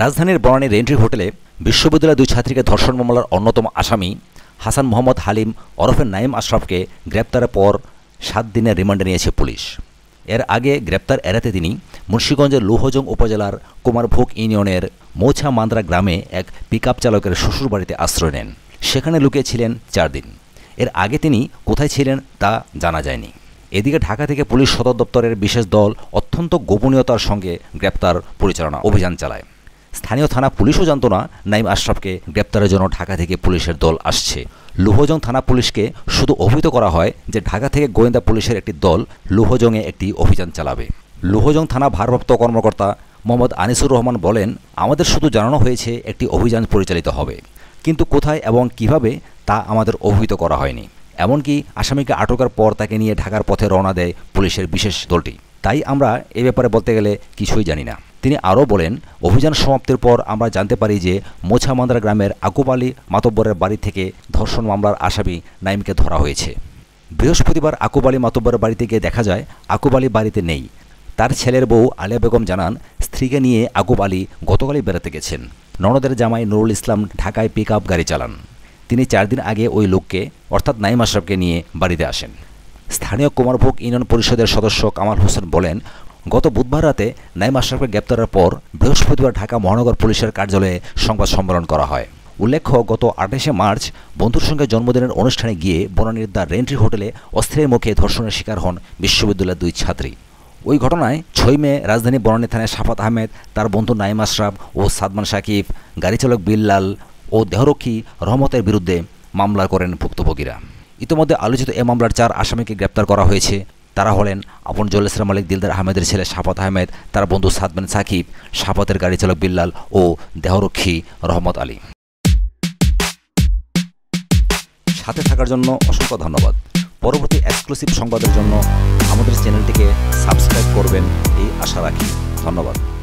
রাজধানীর বনানী রেন্ট্রি হোটেলে বিশ্ববিদ্যালয়ের দুই ছাত্রীকে ধর্ষণ মামলার অন্যতম আসামি হাসান মোহাম্মদ হালিম ওরফে নাইম আশরাফকে গ্রেপ্তারের পর সাত দিনের রিমান্ডে নিয়েছে পুলিশ। এর আগে গ্রেপ্তার এড়াতে তিনি মুন্সীগঞ্জের লৌহজং উপজেলার কুমারভোগ ইউনিয়নের মৌছা মান্দ্রা গ্রামে এক পিকআপ চালকের শ্বশুরবাড়িতে আশ্রয় নেন। সেখানে লুকিয়েছিলেন চার দিন। এর আগে তিনি কোথায় ছিলেন তা জানা যায়নি। এদিকে ঢাকা থেকে পুলিশ সদর দপ্তরের বিশেষ দল অত্যন্ত গোপনীয়তার সঙ্গে গ্রেপ্তার পরিচালনা অভিযান চালায়। স্থানীয় থানা পুলিশও জানত না নাইম আশরাফকে গ্রেপ্তারের জন্য ঢাকা থেকে পুলিশের দল আসছে। লুহজং থানা পুলিশকে শুধু অভিহিত করা হয় যে ঢাকা থেকে গোয়েন্দা পুলিশের একটি দল লুহজংয়ে একটি অভিযান চালাবে। লুহজং থানা ভারপ্রাপ্ত কর্মকর্তা মোহাম্মদ আনিসুর রহমান বলেন, আমাদের শুধু জানানো হয়েছে একটি অভিযান পরিচালিত হবে। কিন্তু কোথায় এবং কীভাবে তা আমাদের অভিহিত করা হয়নি। এমনকি আসামিকে আটকের পর তাকে নিয়ে ঢাকার পথে রওনা দেয় পুলিশের বিশেষ দলটি। তাই আমরা এ ব্যাপারে বলতে গেলে কিছুই জানি না। তিনি আরও বলেন, অভিযান সমাপ্তির পর আমরা জানতে পারি যে মোছামান্দ্রা গ্রামের আকুব আলী মাতব্বরের বাড়ি থেকে ধর্ষণ মামলার আসামি নাইমকে ধরা হয়েছে। বৃহস্পতিবার আকুব আলী মাতব্বরের বাড়িতে গিয়ে দেখা যায় আকুব আলী বাড়িতে নেই। তার ছেলের বউ আলিয়া বেগম জানান, স্ত্রীকে নিয়ে আকুব আলী গতকালই বেড়াতে গেছেন। ননদের জামাই নুরুল ইসলাম ঢাকায় পিক গাড়ি চালান। তিনি চার দিন আগে ওই লোককে, অর্থাৎ নাইম আশরাফকে নিয়ে বাড়িতে আসেন। স্থানীয় কুমারভোগ ইউনিয়ন পরিষদের সদস্য কামাল হোসেন বলেন, গত বুধবার রাতে নাইম আশরাফকে গ্রেপ্তারের পর বৃহস্পতিবার ঢাকা মহানগর পুলিশের কার্যালয়ে সংবাদ সম্মেলন করা হয়। উল্লেখ্য, গত আঠাশে মার্চ বন্ধুর সঙ্গে জন্মদিনের অনুষ্ঠানে গিয়ে বনানীর দ্য রেন্ট্রি হোটেলে অস্ত্রের মুখে ধর্ষণের শিকার হন বিশ্ববিদ্যালয়ের দুই ছাত্রী। ওই ঘটনায় ছয় মে রাজধানী বনানী থানায় সাফাত আহমেদ, তার বন্ধু নাইম আশরাফ ও সাদমান সাকিব, গাড়িচালক বিল্লাল ও দেহরক্ষী রহমতের বিরুদ্ধে মামলা করেন ভুক্তভোগীরা। ইতিমধ্যে আলোচিত এ মামলার চার আসামিকে গ্রেপ্তার করা হয়েছে। তারা হলেন আপন জলেসরা মালিক দিলদার আহমেদের ছেলে সাফাত আহমেদ, তার বন্ধু সাদমান সাকিব সাফাতের গাড়ি চালক বিল্লাল ও দেহরক্ষী রহমত আলী। সাথে থাকার জন্য অসংখ্য ধন্যবাদ। পরবর্তী এক্সক্লুসিভ সংবাদের জন্য আমাদের চ্যানেলটিকে সাবস্ক্রাইব করবেন, এই আশা রাখি। ধন্যবাদ।